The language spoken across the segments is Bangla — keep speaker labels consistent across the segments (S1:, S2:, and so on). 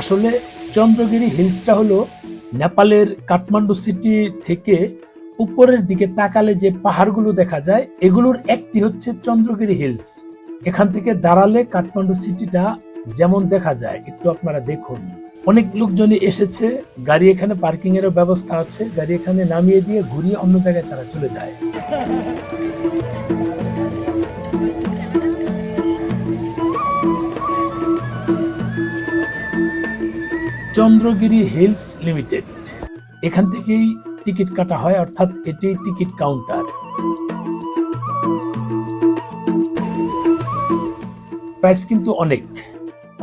S1: আসলে চন্দ্রগিরি হিলসটা হলো নেপালের কাঠমান্ডু সিটি থেকে উপরের দিকে তাকালে যে পাহাড়গুলো দেখা যায়, এগুলোর একটি হচ্ছে চন্দ্রগিরি হিলস। এখান থেকে দাঁড়ালে কাঠমান্ডু সিটিটা যেমন দেখা যায়, একটু আপনারা দেখুন। অনেক লোকজনই এসেছে, গাড়ি এখানে পার্কিং এরও ব্যবস্থা আছে, গাড়ি এখানে নামিয়ে দিয়ে ঘুরিয়ে অন্য জায়গায় তারা চলে যায়। Chandragiri hills limited. এখান থেকেই টিকিট কাটা হয় অর্থাৎ এটি টিকিট কাউন্টার। প্রাইস কিন্তু অনেক।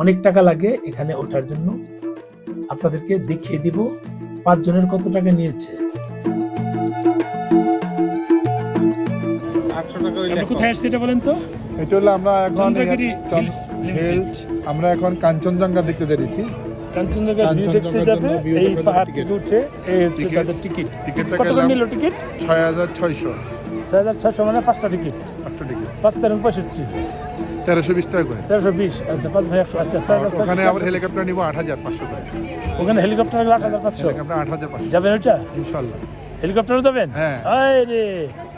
S1: অনেক টাকা লাগে এখানে ওঠার জন্য। আপনাদেরকে দেখিয়ে দিব পাঁচ জনের কত টাকা নিয়েছে। কোথায় আসছে এটা বলেন তো?
S2: এটা হলো আমরা এখন আমরা এখন কাঞ্চনজঙ্ঘা দেখতে পেরেছি
S1: কাঞ্চনজঙ্ঘা view দেখতে যাবে এই পাহাড় থেকে উঠে এই হচ্ছে তাদের টিকিট কত করে নিল টিকিট
S2: ছয় হাজার ছয়শো।
S1: ছয় হাজার ছয়শো মানে পাঁচটা টিকিট
S2: পাঁচটা টিকিট
S1: পাঁচ তেরো পঁয়ষট্টি।
S2: তেরোশো বিশ টাকা করে।
S1: তেরোশো বিশ আচ্ছা পাঁচ ভাই একশো আচ্ছা
S2: ওখানে আবার হেলিকপ্টার নিবো আট হাজার পাঁচশো
S1: ওখানে হেলিকপ্টার আট হাজার পাঁচশো।
S2: আট হাজার পাঁচশো।
S1: যাবেন ওইটা?
S2: ইনশাল্লাহ।
S1: হেলিকপ্টারে যাবেন?
S2: হ্যাঁ।
S1: রে!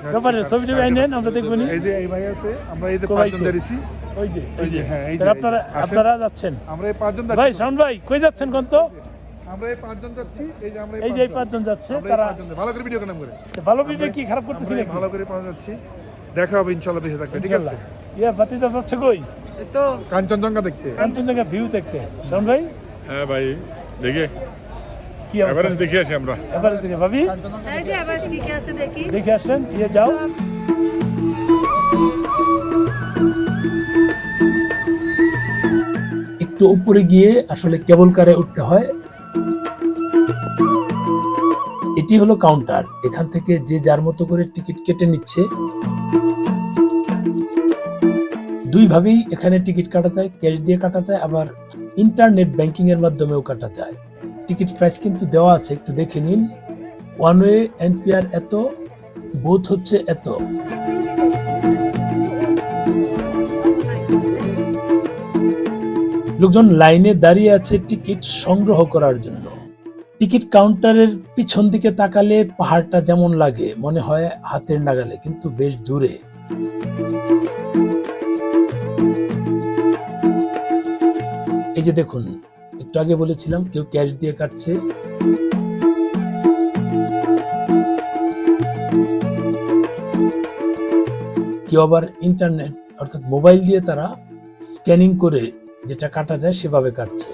S1: ব্যাপারে ছবি টবি আইনেন আমরা দেখব নি
S2: এই যে এই ভাই আছে আমরা এই যে পাঁচজন দাঁড়িয়েছি।
S1: ওই যে ওই যে
S2: হ্যাঁ, এই যে।
S1: আপনারা আপনারা যাচ্ছেন।
S2: আমরা এই পাঁচজন
S1: ভাই শাওন ভাই কই যাচ্ছেন কোন তো?
S2: আমরা এই পাঁচজন যাচ্ছি এই যে আমরা
S1: এই যে পাঁচজন। যাচ্ছে তারা
S2: ভালো করে ভিডিও কালাম করে।
S1: ভালো ভিডিও কি খারাপ করতেছি নাকি?
S2: ভালো করে পাঁচ যাচ্ছি। দেখা হবে ইনশাল্লাহ বেঁচে থাকবে ঠিক আছে।
S1: ইয়া যাচ্ছে কই?
S3: তো
S2: কাঞ্চনজঙ্ঘা দেখতে।
S1: কাঞ্চনজঙ্ঘা ভিউ দেখতে। শাওন ভাই?
S4: হ্যাঁ ভাই দেখে।
S1: কি অবস্থা?
S4: দেখে আসি আমরা।
S1: এবারে থেকে ভাবি?
S3: এই যে আবার কি কি আছে দেখি।
S1: দেখে আসেন ইয়ে যাও। একটু উপরে গিয়ে আসলে কেবল কারে উঠতে হয়। এটি হলো কাউন্টার এখান থেকে যে যার মতো করে টিকিট কেটে নিচ্ছে। দুই ভাবেই এখানে টিকিট কাটা যায় ক্যাশ দিয়ে কাটা যায় আবার ইন্টারনেট ব্যাংকিং এর মাধ্যমেও কাটা যায় টিকিট প্রাইস কিন্তু দেওয়া আছে, একটু দেখে নিন। One way N P R এত, বোথ হচ্ছে এত। লোকজন লাইনে দাঁড়িয়ে আছে টিকিট সংগ্রহ করার জন্য। টিকিট কাউন্টারের পিছন দিকে তাকালে পাহাড়টা যেমন লাগে, মনে হয় হাতের নাগালে, কিন্তু বেশ দূরে। এই যে দেখুন একটু আগে বলেছিলাম, কেউ ক্যাশ দিয়ে কাটছে। কেউ আবার ইন্টারনেট অর্থাৎ মোবাইল দিয়ে তারা স্ক্যানিং করে যেটা কাটা যায় সেভাবে কাটছে।